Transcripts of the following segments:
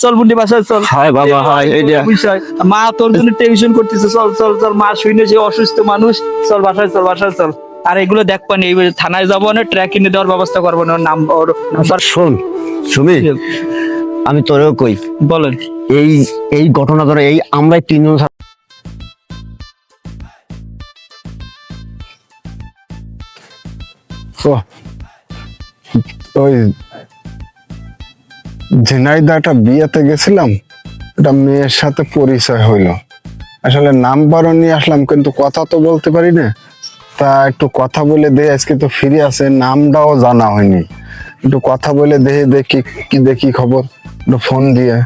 চল বুন্ডি বাসায় চল। হয় বাবা, হয়, এই যে- মা তোর জন্য টেনশন করতেছে চল চল চল। মা শুনে যে অসুস্থ মানুষ। চল বাসায় চল বাসায় চল। আর এগুলো দেখ পানি এই থানায় যাব না ট্র্যাক কিনে দেওয়ার ব্যবস্থা করব না নাম ওর শোন সুমি আমি তোরেও কই। বলেন। এই এই ঘটনা ধরে এই আমরাই তিনজন ওই ঝিনাইদা একটা বিয়েতে গেছিলাম, একটা মেয়ের সাথে পরিচয় হইল। আসলে নাম্বারও নিয়ে আসলাম, কিন্তু কথা তো বলতে পারি না। তা একটু কথা বলে দে আজকে তো ফিরে আছে, নামটাও জানা হয়নি। একটু কথা বলে দেহে দেখি কি দেখি খবর। একটু ফোন দিয়ে।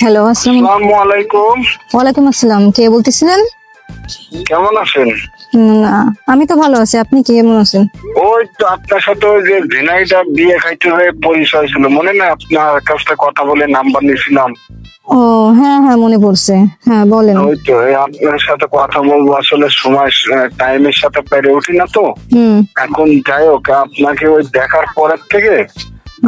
হ্যালো আসসালামু আলাইকুম। ওয়ালাইকুম আসসালাম কে বলতেছিলেন? কেমন আছেন? না আমি তো ভালো আছি আপনি কি কেমন আছেন? ওই তো আপনার সাথে ওই যে ঝিনাইদা বিয়ে খাইতে হয়ে পরিচয় ছিল মনে না আপনার কাছ কথা বলে নাম্বার নিয়েছিলাম? ও হ্যাঁ হ্যাঁ মনে পড়ছে। হ্যাঁ বলেন। ওই তো আপনার সাথে কথা বলব আসলে সময় টাইমের সাথে পেরে উঠি না তো। এখন যাই হোক আপনাকে ওই দেখার পরের থেকে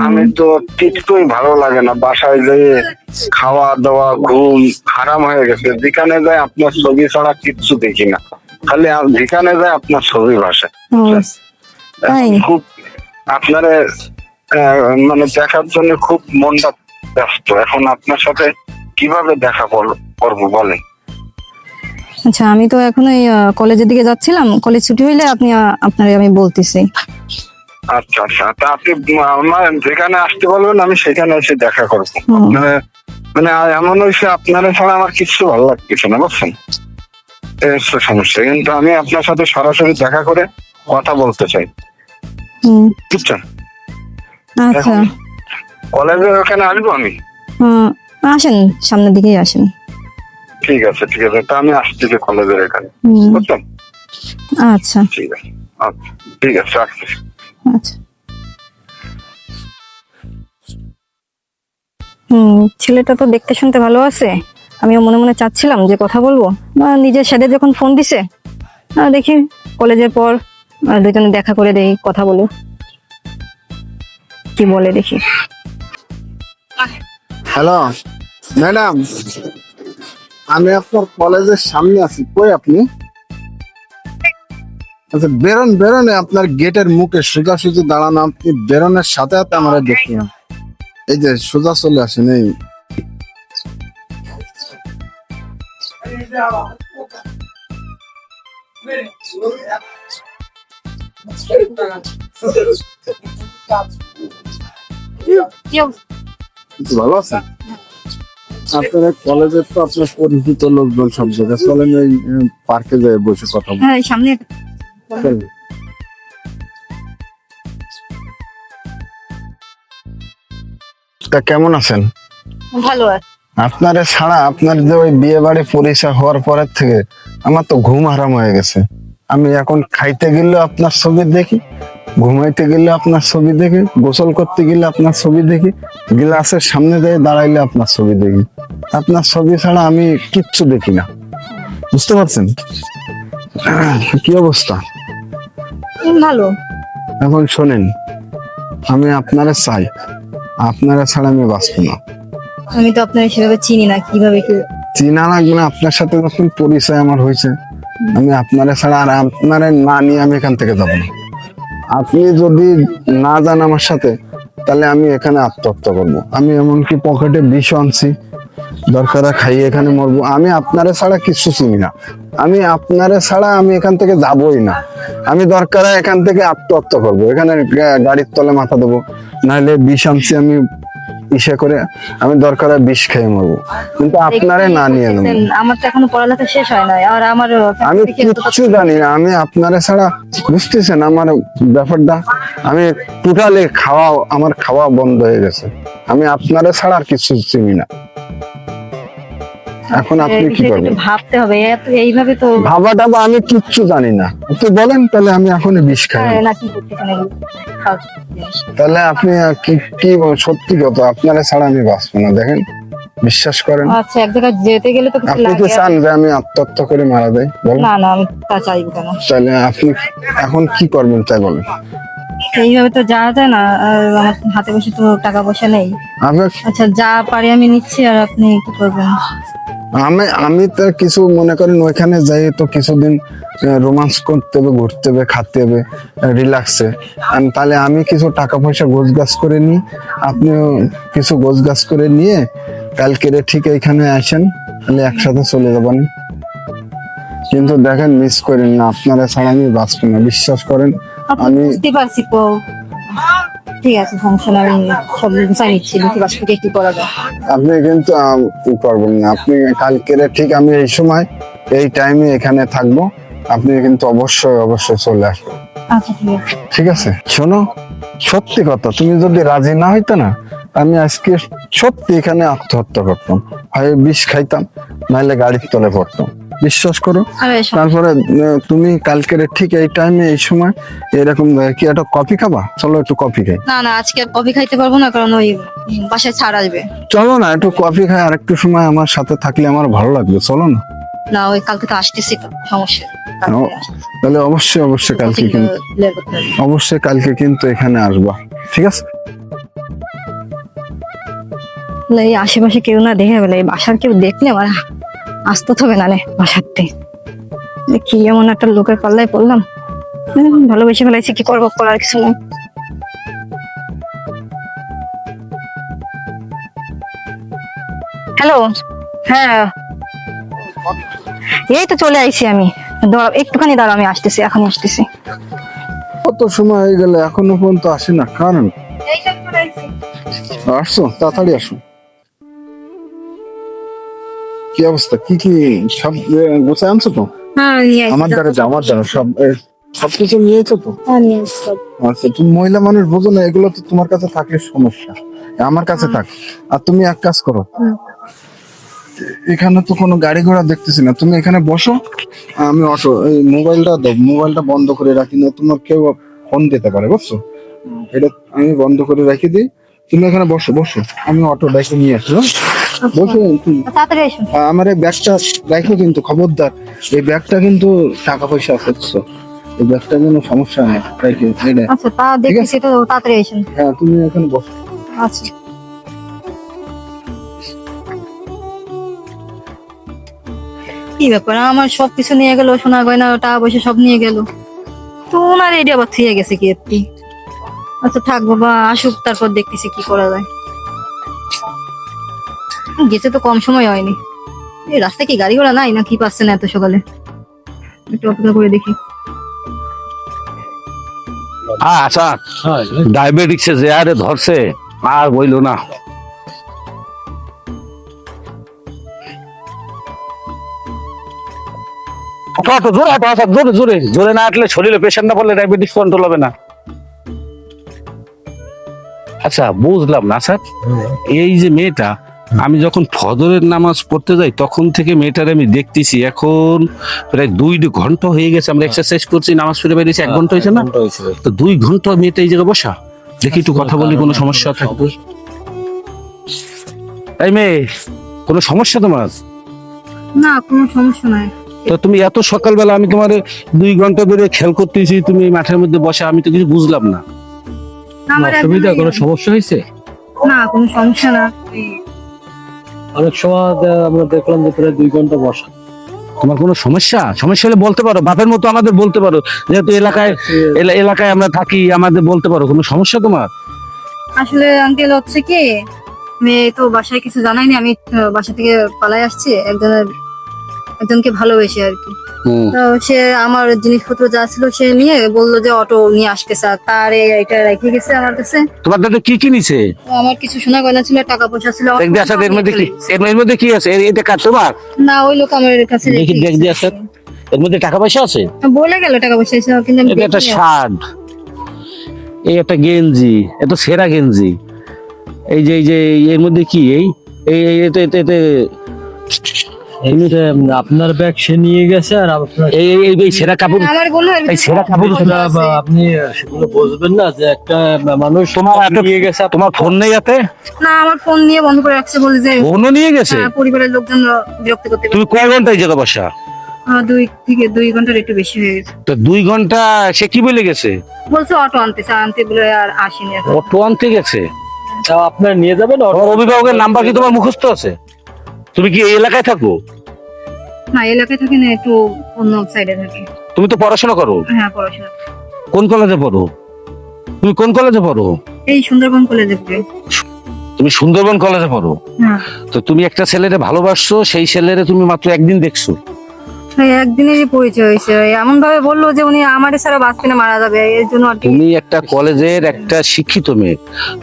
আমি তো কিছুই ভালো লাগে না। বাসায় যেয়ে খাওয়া দাওয়া ঘুম হারাম হয়ে গেছে। যেখানে যায় আপনার ছবি ছাড়া কিচ্ছু দেখি না। খালি যেখানে যায় আপনার ছবি ভাসে। খুব আপনার মানে দেখার জন্য খুব মনটা ব্যস্ত। এখন আপনার সাথে কীভাবে দেখা করব- বলেন? আচ্ছা আমি তো এখন এই আহ, কলেজের দিকে যাচ্ছিলাম। কলেজ ছুটি হইলে আপনি আপনারে আমি বলতেছি। আচ্ছা আচ্ছা। তা আপনি আমার যেখানে আসতে বলবেন আমি সেখানে এসে দেখা করব। আপনার মানে এমন হয়েছে আপনারা ছাড়া আমার কিছু ভালো লাগতেছে না বুঝছেন? সমস্যা। কিন্তু আমি আপনার সাথে সরাসরি দেখা করে কথা বলতে চাই। বুঝছেন? আচ্ছা। কলেজের ওখানে আসব আমি? হুম, আসেন সামনের দিকেই আসেন। ঠিক আছে ঠিক আছে। তা আমি আসতেছি কলেজের এখানে। বুঝছেন? আচ্ছা। ঠিক আছে। আচ্ছা ঠিক আছে রাখছি। আচ্ছা। হুম, ছেলেটা তো দেখতে শুনতে ভালো আছে। আমিও মনে মনে চাচ্ছিলাম যে কথা বলব। নিজের সাথে যখন ফোন দিছে দেখি কলেজের পর দুজনে দেখা করে দেই, কথা বলি। কি বলে দেখি। হ্যালো ম্যাডাম আমি আপনার কলেজের সামনে আছি। কই আপনি? আচ্ছা বেরোন বেরোন আপনার গেটের মুখে সোজা সুজি দাঁড়ানো আপনি বেরোনের সাথে সাথে আমরা দেখি। এই যে সোজা চলে আসেন এই। ভালো আছেন? আপনার কলেজের তো আপনার পরিচিত লোকজন সব জায়গায় চলেন ওই পার্কে যায় বসে কথা হ্যাঁ সামনে। তা কেমন আছেন? ভালো আছে। আপনার ছাড়া আপনার যে ওই বিয়ে বাড়ি পরিচয় হওয়ার পরের থেকে আমার তো ঘুম হারাম হয়ে গেছে। আমি এখন খাইতে গেলে আপনার ছবি দেখি ঘুমাইতে গেলে আপনার ছবি দেখি গোসল করতে গেলে আপনার ছবি দেখি গ্লাসের সামনে দিয়ে দাঁড়াইলে আপনার ছবি দেখি। আপনার ছবি ছাড়া আমি কিচ্ছু দেখি না। বুঝতে পারছেন? কি অবস্থা? ভালো। এখন শোনেন আমি আপনারা চাই আপনারা ছাড়া আমি বাঁচব না। আমি তো আপনার সেভাবে চিনি না কীভাবে কি? চিনা লাগবে না আপনার সাথে যখন পরিচয় আমার হয়েছে। আমি আপনারা ছাড়া আর আপনারা না নিয়ে আমি এখান থেকে যাব না। আপনি যদি না যান আমার সাথে তাহলে আমি এখানে আত্মহত্যা করব। আমি এমনকি পকেটে বিষ আনছি দরকার খাইয়ে এখানে মরবো। আমি আপনারা ছাড়া কিছু চিনি না। আমি আপনারা ছাড়া আমি এখান থেকে যাবই না। আমি দরকার এখান থেকে আত্মহত্যা করব। এখানে গাড়ির তলে মাথা দেবো। নাহলে বিষ আনছি আমি ইসে করে। আমি দরকার বিষ খেয়ে মরবো। কিন্তু আপনারে না নিয়ে নেব। আমার তো এখনও পড়ালেখা শেষ হয় নাই। আর আমার আমি কিচ্ছু জানি না। আমি আপনারা ছাড়া বুঝতেছেন আমার ব্যাপারটা? আমি টোটালি খাওয়া আমার খাওয়া বন্ধ হয়ে গেছে। আমি আপনারা ছাড়া আর কিছু চিনি না। এখন আপনি কি করবেন ভাবতে হবে এত এইভাবে তো ভাবা টাবা আমি কিচ্ছু জানি না। আপনি বলেন তাহলে আমি এখন বিষ খাই। হ্যাঁ, না কি এগুলো? খাও। তাহলে আপনি কি কি সত্যি কথা আপনারা ছাড়া আমি বাঁচবো না দেখেন। বিশ্বাস করেন। আচ্ছা এক জায়গায় যেতে গেলে তো আপনি কি চান যে আমি আত্মহত্যা করে মারা যাই? না না আমি তা চাইব কেন? তাহলে আপনি এখন কি করবেন তাই বলেন। এইভাবে তো যাওয়া যায় না আমার হাতে বসে তো টাকা পয়সা নেই। আচ্ছা যা পারি আমি নিচ্ছি আর আপনি কি করবেন? আমি আমি তো কিছু মনে করেন ওইখানে যাই তো কিছুদিন রোমান্স করতে হবে ঘুরতে হবে খাতে হবে রিল্যাক্সে তাহলে আমি কিছু টাকা পয়সা গোছ গাছ করে নিই। আপনিও কিছু গোছ গাছ করে নিয়ে কালকে ঠিক এইখানে আসেন তাহলে একসাথে চলে যাবেন কিন্তু দেখেন মিস করেন না আপনারা ছাড়া আমি বাঁচবো না বিশ্বাস করেন আমি বুঝতে পারছি ঠিক আছে আমি সব নিচ্ছি দেখি কি করা যায়? আপনি কিন্তু ই করবেন না? আপনি কালকে ঠিক আমি এই সময় এই টাইমে এখানে থাকব আপনি কিন্তু অবশ্যই অবশ্যই চলে আসবেন। আচ্ছা ঠিক আছে। ঠিক আছে? শোনো সত্যি কথা তুমি যদি রাজি না হইতো না আমি আজকে সত্যি এখানে আত্মহত্যা করতাম। হয় বিষ খাইতাম নাহলে গাড়ির তলে পড়তাম। বিশ্বাস করো। তারপরে তুমি কালকের ঠিক এই টাইমে এই সময় এরকম কি একটা কফি খাবা? চলো একটু কফি খাই। না না আজকে কফি খাইতে পারব না কারণ ওই বাসায় ছাড় আসবে। চলো না একটু কফি খাই আর একটু সময় আমার সাথে থাকলে আমার ভালো লাগবে চলো না। না ওই কালকে তো আসতেছি তো সমস্যা তাহলে অবশ্যই অবশ্যই কালকে কিন্তু। অবশ্যই কালকে কিন্তু এখানে আসবা ঠিক আছে? এই আশেপাশে কেউ না দেখে বলে এই বাসার কেউ দেখলে আমার আসতে হবে না রে বাসাতে কি এমন একটা লোকের পাল্লায় পড়লাম। ভালোবেসে ফেলাইছি কি করব করার কিছু নেই। হ্যালো হ্যাঁ। এই তো চলে আইছি আমি। একটুখানি দাঁড়াও আমি আসতেছি এখনই আসতেছি। কত সময় হয়ে গেলে এখনও পর্যন্ত আসে না কারণ? আসছো তাড়াতাড়ি আসো। কি অবস্থা? কি কি সব আনছো তো? হ্যাঁ। আমার দ্বারা আমার দ্বারা সব সবকিছু নিয়েছো তো? হ্যাঁ, আচ্ছা তুমি মহিলা মানুষ বোঝো না এগুলো তো তোমার কাছে থাকলে সমস্যা। আমার কাছে থাক। আর তুমি এক কাজ করো। এখানে তো কোনো গাড়ি ঘোড়া দেখতেছি না। তুমি এখানে বসো আমি অটো এই মোবাইলটা দাও মোবাইলটা বন্ধ করে রাখি না তোমার কেউ ফোন দিতে পারে বুঝছ? এটা আমি বন্ধ করে রাখি দিই। তুমি এখানে বসো বসো আমি অটো ডেকে নিয়ে আসি তাড়াতাড়ি এসো আমার এই ব্যাগটা রাখো কিন্তু খবরদার। এই ব্যাগটা কিন্তু টাকা পয়সা আছে এই সমস্যা নেই আচ্ছা তা তাড়াতাড়ি হ্যাঁ তুমি এখানে বসো। আচ্ছা। কি ব্যাপার? আমার সব কিছু নিয়ে গেল সোনা গয়না টাকা পয়সা সব নিয়ে গেল। তো ওনার এটি আবার থুয়ে গেছে কি আচ্ছা থাক বাবা আসুক তারপর দেখতেছি কি করা যায়। গেছে তো কম সময় হয়নি। এই রাস্তায় কি গাড়ি ঘোড়া নাই না কি পাচ্ছে না এত সকালে? একটু অপেক্ষা করে দেখি। হ্যাঁ আচ্ছা। যে আরে ধরছে আর না। হাঁটো, হাঁটো, জোরে হাঁটো, হাঁটো, জোরে জোরে। জোরে না হাঁটলে শরীরে প্রেশার না পড়লে ডায়াবেটিস কন্ট্রোল হবে না। আচ্ছা বুঝলাম না স্যার এই যে মেয়েটা আমি যখন ফজরের নামাজ পড়তে যাই তখন থেকে মেয়েটার আমি দেখতেছি এখন প্রায় দুই ঘণ্টা হয়ে গেছে আমরা এক্সারসাইজ করছি নামাজ পড়ে বেরিয়েছি এক ঘণ্টা হয়েছে না? তো দুই ঘণ্টা মেয়েটা এই জায়গায় বসা। দেখি একটু কথা বলি কোনো সমস্যা থাকবে? এই মেয়ে কোনো সমস্যা তোমার? না কোনো সমস্যা নাই। তো তুমি এত সকালবেলা আমি তোমার দুই ঘণ্টা ধরে খেয়াল করতেছি তুমি এই মাঠের মধ্যে বসা আমি তো কিছু বুঝলাম না। আমার অসুবিধা কোনো সমস্যা হয়েছে? না কোনো সমস্যা না। অনেক সময় আমরা দেখলাম যে প্রায় দুই ঘণ্টা বসা। তোমার কোনো সমস্যা? সমস্যা হলে বলতে পারো বাপের মতো আমাদের বলতে পারো। যেহেতু এলাকায় এলা- এলাকায় আমরা থাকি আমাদের বলতে পারো কোনো সমস্যা তোমার? আসলে আঙ্কেল হচ্ছে কি মেয়ে তো বাসায় কিছু জানাইনি আমি বাসা থেকে পালাই আসছি একজনের একজনকে ভালোবেসে আর কি। সে আমার জিনিসপত্র যা ছিল সে নিয়ে বলল যে অটো নিয়ে আসতেছে আর তার এটা রেখে গেছে আমার কাছে। তোমার দাদা কি কি নিছে আমার কিছু সোনা গয়না ছিল টাকা পয়সা ছিল। দেখ সব এর মধ্যে কি। এর মধ্যে কি আছে? এটা কার তোমার? না ওই লোক আমার কাছে দেখি দেখ। দিয়ে আসা এর মধ্যে টাকা পয়সা আছে? বলে গেল টাকা পয়সা আছে কিন্তু আমি এটা একটা। শার্ট। এই একটা গেঞ্জি এত সেরা গেঞ্জি। এই যে এই যে এর মধ্যে কি? এই এই এতে এতে আপনার ব্যাগ সে নিয়ে গেছে আর এই এই- এই এই সেরা কাপড় এই সেরা কাপড় আপনি সেগুলো বুঝবেন না যে একটা মানুষ তোমার নিয়ে গেছে। তোমার ফোন নেই হাতে না আমার ফোন নিয়ে বন্ধ করে রাখছে বলে যে ফোনও নিয়ে গেছে? হ্যাঁ, পরিবারের লোকজন বিরক্ত করতে তুমি কয় ঘণ্টা এই জায়গা বসা দুই থেকে দুই ঘণ্টার একটু বেশি হয়ে গেছে। তো দুই ঘণ্টা সে কি বলে গেছে? বলছে অটো আনতেছে আনতে বলে আর আসেনি এখন। অটো আনতে গেছে? তা আপনার নিয়ে যাবেন অভিভাবকের নাম্বার কি তোমার মুখস্থ আছে? তুমি কি এই এলাকায় থাকো? না এলাকায় থাকি না একটু অন্য সাইডে থাকি। তুমি তো পড়াশোনা করো? হ্যাঁ পড়াশোনা। কোন কলেজে পড়ো? তুমি কোন কলেজে পড়ো? এই সুন্দরবন কলেজে পড়ি। তুমি সুন্দরবন কলেজে পড়ো? হ্যাঁ। তো তুমি একটা ছেলেরে ভালোবাসছো সেই ছেলেরে তুমি মাত্র একদিন দেখছ। একদিনেরই পরিচয় হয়েছে। এমন ভাবে বলল যে উনি আমার ছাড়া বাঁচতে মারা যাবে। এর জন্য তুমি একটা কলেজের একটা শিক্ষিত মেয়ে।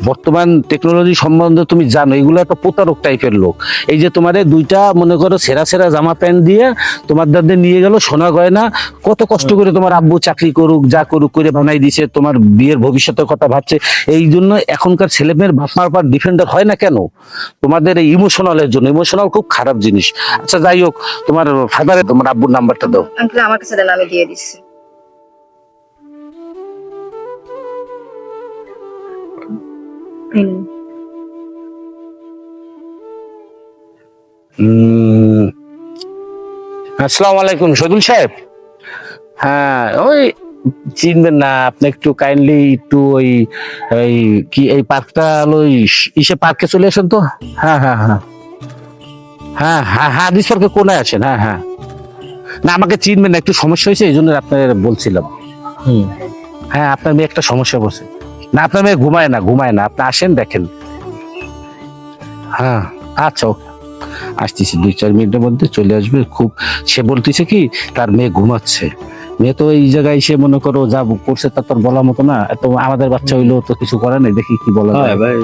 বর্তমান টেকনোলজি সম্বন্ধে তুমি জানো, এগুলো একটা প্রতারক টাইপের লোক। এই যে তোমার দুইটা, মনে করো, সেরা সেরা জামা প্যান্ট দিয়ে তোমার দাদা নিয়ে গেল সোনা গয়না, কত কষ্ট করে তোমার আব্বু চাকরি করুক, যা করুক করে বানাই দিছে, তোমার বিয়ের ভবিষ্যতের কথা ভাবছে। এই জন্য এখনকার ছেলে মেয়ের বাপ, মার পর ডিফেন্ডার হয় না কেন? তোমাদের এই ইমোশনালের জন্য। ইমোশনাল খুব খারাপ জিনিস। আচ্ছা যাই হোক, তোমার ফাদারে তোমার আব্বুর নাম্বারটা দাও। আঙ্কেল আমার কাছে দেন আমি দিয়ে দিচ্ছি। এই আসসালামু আলাইকুম শহীদুল সাহেব। হ্যাঁ ওই চিনবেন না আপনি একটু কাইন্ডলি একটু ওই ওই কি এই পার্কটা ওই ইসে পার্কে চলে আসেন তো? হ্যাঁ হ্যাঁ হ্যাঁ। হ্যাঁ হ্যাঁ হ্যাঁ হাদিস পার্কে কোনায় আছেন? হ্যাঁ হ্যাঁ। না আমাকে চিনবেন না একটু সমস্যা হয়েছে এই জন্য আপনার বলছিলাম। হ্যাঁ আপনার মেয়ে একটা সমস্যা বসে না আপনার মেয়ে ঘুমায় না ঘুমায় না আপনি আসেন দেখেন। হ্যাঁ আচ্ছা. আসতেছি দুই চার মিনিটের মধ্যে চলে আসবে খুব সে বলতেছে কি তার মেয়ে ঘুমাচ্ছে। মেয়ে তো এই জায়গায় এসে মনে করো যা করছে তা তোর বলার মতো না তো আমাদের বাচ্চা হইল তো কিছু করে নাই দেখি কি বলা যায়। ভাই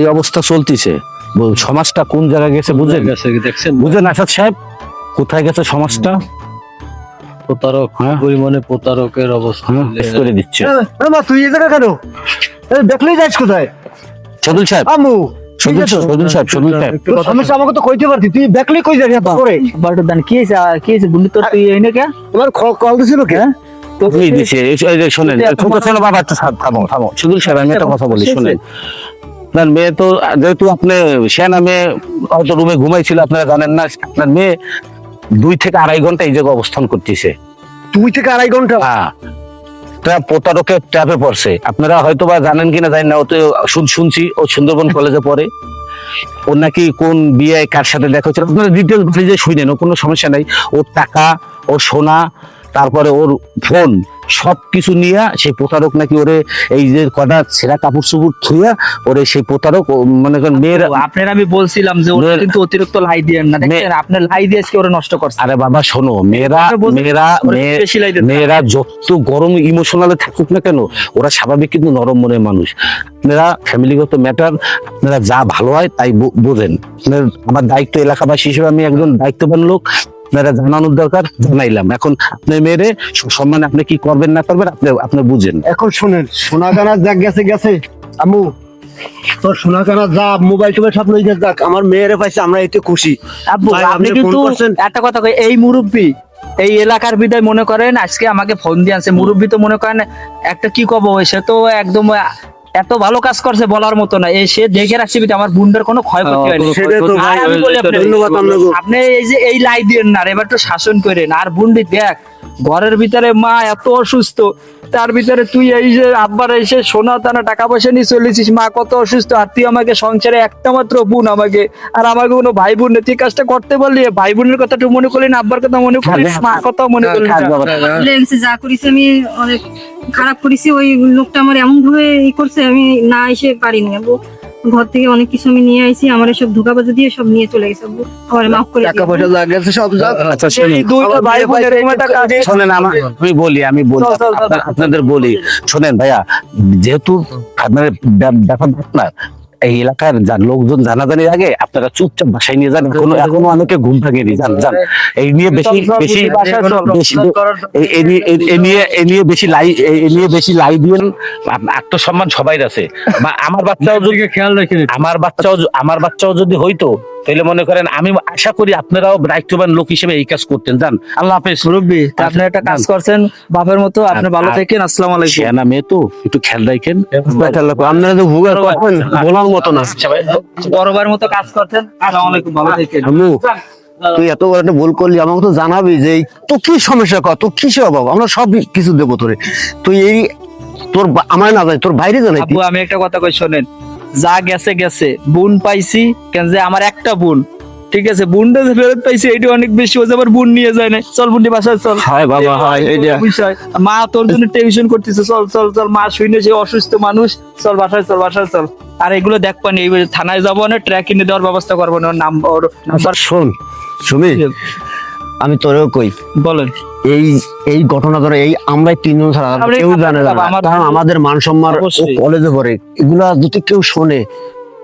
এই অবস্থা চলতেছে। সমাজটা কোন জায়গায় গেছে বুঝেন বুঝেন আসাদ সাহেব? কোথায় গেছে সমাজটা? প্রতারক হ্যাঁ। পরিমাণে প্রতারকের অবস্থা। হ্যাঁ, করে দিচ্ছে। মা তুই এই জায়গা কেন? এই দেখলেই যাস কোথায়। সদুল সাহেব। আমু সদুল সদুল সাহেব সদুল সাহেব তোর সমস্যা আমাকে তো কইতে পারতি তুই দেখলেই কই যাবি এত করে। বারোটা দান কি হয়েছে? আর কি হয়েছে? বন্ধু তোর তুই এই না কে তোমার কল দিছিল কে? তো এই দিছে এই এই যে শোনেন শোনো শোনো বাবা একটু থাম- থামো থামো। সদুল সাহেব আমি একটা কথা বলি শুনেন। আপনার মেয়ে তো যেহেতু আপনি সে নামে হয়তো রুমে ঘুমাইছিল আপনারা জানেন না আপনার মেয়ে দুই থেকে আড়াই ঘণ্টা এই জায়গায় অবস্থান করতেছে। দুই থেকে আড়াই ঘণ্টা? হ্যাঁ। প্রতারকের ট্যাপে পড়ছে। আপনারা হয়তো বা জানেন কিনা জানেন না ও তো শুন- শুনছি ও সুন্দরবন কলেজে পড়ে। ওর নাকি কোন বিয়ে কার সাথে দেখা হচ্ছিল আপনারা ডিটেলস যে শুনেন ও কোনো সমস্যা নাই। ওর টাকা ওর সোনা তারপরে ওর ফোন সব কিছু নিয়ে সেই প্রতারক নাকি ওরে এই যে কটা ছেঁড়া কাপড় চুপুর থুইয়া ওরে সেই প্রতারক মনে করেন মেয়ের আপনার আমি বলছিলাম যে ওরা কিন্তু অতিরিক্ত লাই দিয়েন না। দেখছেন আপনার লাই দিয়ে আজকে ওরা নষ্ট করছে। আরে বাবা শোনো মেয়েরা মেয়েরা মেয়েরা যত গরম ইমোশনালে থাকুক না কেন ওরা স্বাভাবিক কিন্তু নরম মনের মানুষ। আপনারা ফ্যামিলিগত ম্যাটার আপনারা যা ভালো হয় তাই বোঝেন। আপনার আমার দায়িত্ব এলাকাবাসী হিসেবে আমি একজন দায়িত্ববান লোক। আপনারা জানানোর দরকার জানাইলাম। এখন আপনার মেয়েরে সম্মানে আপনি কি করবেন না করবেন আপনি আপনি বুঝেন। এখন শুনেন সোনা কানা যা গেছে গেছে। আমু তোর সোনা কানা যা মোবাইল টোবাইল সব লইয়া যাক। আমার মেয়েরে পাইছে আমরা এতে খুশি। আব্বু আপনি আপনি কিন্তু একটা কথা কই এই মুরব্বি এই এলাকার বিদায় মনে করেন আজকে আমাকে ফোন দিয়ে আছে মুরব্বি তো মনে করেন একটা কি কব সে তো একদম এত ভালো কাজ করছে বলার মতো না। এ সে দেখে রাখছে আমার বুন্ডার কোনো ক্ষয়ক্ষতি হয়নি ধন্যবাদ আপনাকে। আপনি এই যে এই লাই দিয়েন না আর এবার তো শাসন করেন। আর বুন্ডি দেখ ঘরের ভিতরে মা এত অসুস্থ তার ভিতরে তুই এই যে আব্বার এসে সোনা দানা টাকা পয়সা নিয়ে চলেছিস মা কত অসুস্থ আর তুই আমাকে সংসারে একটা মাত্র বোন আমাকে আর আমাকে কোনো ভাই বোন নেই। তুই কাজটা করতে পারলি ভাই বোনের কথা তুই মনে করলি না আব্বার কথা মনে করলি মা কথা মনে করলি যা করেছি আমি অনেক খারাপ করেছি ওই লোকটা আমার এমন ভাবে ই করছে আমি না এসে পারিনি আব্বু। ঘর থেকে অনেক কিছু আমি নিয়ে আইছি আমার সব ধোকাবাজি দিয়ে সব নিয়ে চলে গেছে আব্বু। আমার মাফ করে টাকা পয়সা সব যা। আচ্ছা শুনি দুইটা ভাই বোনের কাজ শোনেন আমার আমি বলি আমি বলি আপনাদের বলি। শোনেন ভাইয়া যেহেতু আপনার ব্যাপার আপনার এই এলাকার যার লোকজন জানাজানির আগে আপনারা চুপচাপ বাসায় নিয়ে যান এখনও এখনও অনেকে ঘুম ভাঙেনি। যান যান। এই নিয়ে বেশি বেশি এই নিয়ে- এই নিয়ে বেশি লাই এই নিয়ে বেশি লাই দিয়েন। আত্মসম্মান সবাই আছে। বা আমার বাচ্চাও যদি খেয়াল রাখেন আমার বাচ্চাও আমার বাচ্চাও যদি হইতো তাহলে মনে করেন আমি আশা করি আপনারাও দায়িত্ববান লোক হিসেবে এই কাজ করতেন। জান আল্লাহ হাফেজ। মুরব্বী আপনি একটা কাজ আচ্ছা, করছেন বাপের মতো আপনি ভালো থাকেন আসসালামু আলাইকুম। শেয়ানা মেয়ে তো একটু খেয়াল রাখেন। আপনারা তো ভুগে করবেন বলার মতো না। বড় ভাইয়ের মতো কাজ করছেন। আসসালামু আলাইকুম ভালো থাকেন। তুই এত বড় একটা ভুল করলি আমাকে তো জানাবি যে তো কি সমস্যা কর তোর কিসে অভাব? আমরা সব কিছু দেবো তোরে। তুই এই তোর আমার না জানি তোর বাইরে জানাই আমি একটা কথা কই শোনেন। যা গেছে গেছে। বোন পাইছি কেন যে আমার একটা বোন। ঠিক আছে বোনটা যে ফেরত পাইছি এটা অনেক বেশি হয়ে আবার বোন নিয়ে যায় না চল বোনটি বাসায় চল। হায় বাবা হায় এইটা বিষয়। মা তোর জন্য টেনশন করতেছে চল চল চল। মা শুনে সে অসুস্থ মানুষ। চল বাসায় চল বাসায় চল। আর এগুলো দেখ পানি এই থানায় যাব না ট্র্যাক কিনে দেওয়ার ব্যবস্থা করব না নাম ওর শোন সুমি আমি তোরেও কই? বলেন। এই এই ঘটনা ধরে এই আমরাই তিনজন ছাড়া আমরা কেউ জানে না। কারণ আমাদের মান সম্মান কলেজে পড়ে এগুলা যদি কেউ শোনে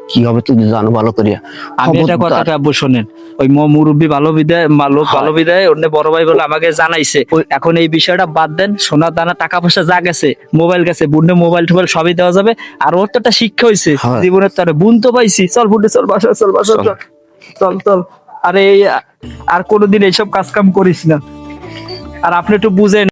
কি হবে তুই জানো ভালো করিয়া। আমি এটা। কথাটা আব্বু শোনেন। ওই ম- মুরব্বী ভালো বিদায় লোক ভালো বিদায় অন্য বড় ভাই বলে আমাকে জানাইছে। এখন এই বিষয়টা বাদ দেন সোনা দানা টাকা পয়সা যা গেছে মোবাইল গেছে বুনে মোবাইল টোবাইল সবই দেওয়া যাবে। আর ওর তো একটা শিক্ষা হয়েছে হ্যাঁ। জীবনের তার। বুন তো পাইছি। চল বুন্ডে চল বাসা চল বাসা চল চল চল। আরে এই আর কোনোদিন এইসব কাজ কাম করিস না। আর আপনি একটু বুঝেন।